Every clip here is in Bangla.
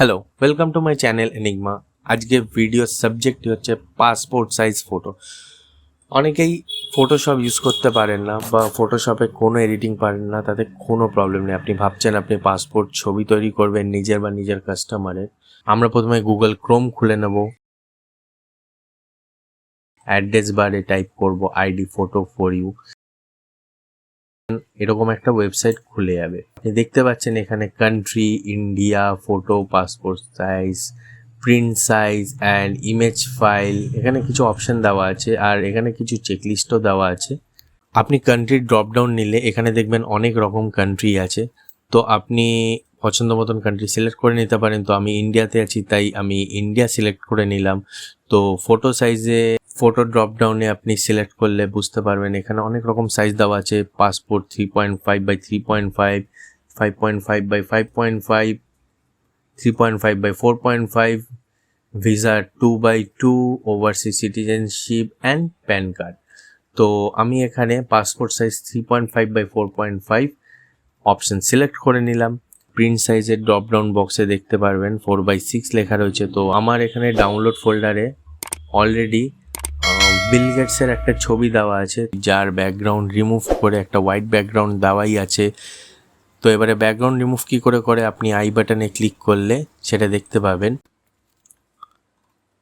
Hello welcome to my channel Enigma আজকে ভিডিও সাবজেক্টটি হচ্ছে পাসপোর্ট সাইজ ফটো অনেকেই ফটোশপ ইউজ করতে পারেন না বা ফটোশপে কোনো এডিটিং পারেন না, তাতে কোনো প্রবলেম নেই। আপনি ভাবছেন আপনি পাসপোর্ট ছবি তৈরি করবেন নিজের বা নিজের কাস্টমারের আমরা প্রথমে গুগল ক্রোম খুলে নেব। অ্যাড্রেস বারে টাইপ করব আইডি ফটো ফর ইউ এরকম একটা ওয়েবসাইট খুলে যাবে। আপনি দেখতে পাচ্ছেন এখানে country India photo passport size print size and image file এখানে কিছু অপশন দেওয়া আছে আর এখানে কিছু চেকলিস্টও দেওয়া আছে। আপনি কান্ট্রির ড্রপডাউন নিলে এখানে দেখবেন অনেক রকম কান্ট্রি আছে। তো আপনি পছন্দ মতন কান্ট্রি সিলেক্ট করে নিতে পারেন। তো আমি ইন্ডিয়াতে আছি, তাই আমি ইন্ডিয়া সিলেক্ট করে নিলাম। তো ফটো সাইজে ফটো ড্রপ ডাউনে আপনি সিলেক্ট করলে বুঝতে পারবেন এখানে অনেক রকম সাইজ দেওয়া আছে। Passport three point five by three point five five point five by five point five three point five by four point five visa two by two overseas citizenship and PAN card তো আমি এখানে passport size three point five by four point five option select করে নিলাম। প্রিন্ট সাইজের ড্রপ ডাউন বক্সে দেখতে পারবেন ফোর বাই সিক্স লেখা রয়েছে। তো আমার এখানে ডাউনলোড ফোল্ডারে অলরেডি বিল গেটসের একটা ছবি দেওয়া আছে, যার ব্যাকগ্রাউন্ড রিমুভ করে একটা হোয়াইট ব্যাকগ্রাউন্ড দেওয়াই আছে। তো এবারে ব্যাকগ্রাউন্ড রিমুভ কী করে করে? আপনি আই বাটনে ক্লিক করলে সেটা দেখতে পাবেন।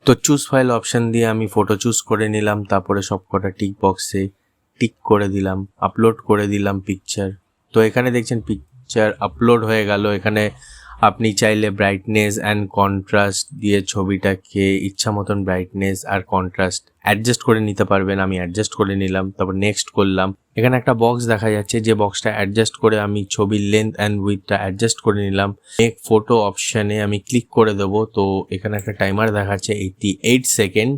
তো চুজ ফাইল অপশান দিয়ে আমি ফটো চুজ করে নিলাম, তারপরে সব কটা টিক বক্সে টিক করে দিলাম আপলোড করে দিলাম পিকচার তো এখানে দেখছেন পিকচার আপলোড হয়ে গেল, এখানে আপনি চাইলে ব্রাইটনেস অ্যান্ড কন্ট্রাস্ট দিয়ে ছবিটাকে ইচ্ছা মতন ব্রাইটনেস আর কন্ট্রাস্ট অ্যাডজাস্ট করে নিতে পারবেন। আমি অ্যাডজাস্ট করে নিলাম, তারপর নেক্সট করলাম। এখানে একটা বক্স দেখা যাচ্ছে, যে বক্সটা অ্যাডজাস্ট করে আমি ছবির লেন্থ অ্যান্ড উইথটা অ্যাডজাস্ট করে নিলাম। মেক ফটো অপশানে আমি ক্লিক করে দেবো। তো এখানে একটা টাইমার দেখাচ্ছে এইটটি এইট সেকেন্ড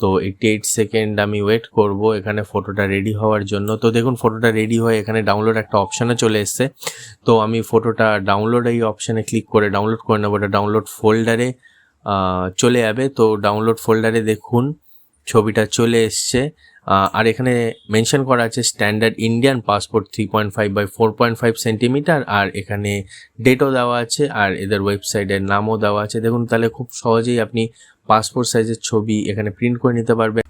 তো এইটি এইট সেকেন্ড আমি ওয়েট করব, এখানে ফটোটা রেডি হওয়ার জন্য। তো দেখুন ফটোটা রেডি হয়ে এখানে ডাউনলোড একটা অপশানে চলে এসছে। তো আমি ফটোটা ডাউনলোড এই অপশানে ক্লিক করে ডাউনলোড করে নেব। এটা ডাউনলোড ফোল্ডারে চলে যাবে। তো ডাউনলোড ফোল্ডারে দেখুন, ছবিটা চলে এসছে। আর এখানে মেনশন করা আছে standard Indian passport three point five by four point five centimetre আর এখানে ডেটও দেওয়া আছে, আর এদের ওয়েবসাইটের নামও দেওয়া আছে। দেখুন, তাহলে খুব সহজেই আপনি পাসপোর্ট সাইজের ছবি এখানে প্রিন্ট করে নিতে পারবেন।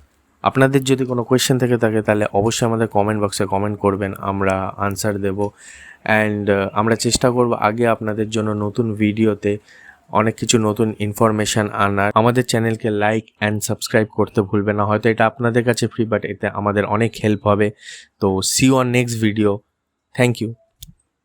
আপনাদের যদি কোনো কোয়েশ্চেন থেকে থাকে, তাহলে অবশ্যই আমাদের কমেন্ট বক্সে কমেন্ট করবেন, আমরা আনসার দেব। অ্যান্ড আমরা চেষ্টা করব আগে আপনাদের জন্য নতুন ভিডিওতে অনেক কিছু নতুন ইনফরমেশান আনার। আমাদের চ্যানেলকে লাইক অ্যান্ড সাবস্ক্রাইব করতে ভুলবে না। হয়তো এটা আপনাদের কাছে ফ্রি বাট এতে আমাদের অনেক হেল্প হবে। তো see on next video thank you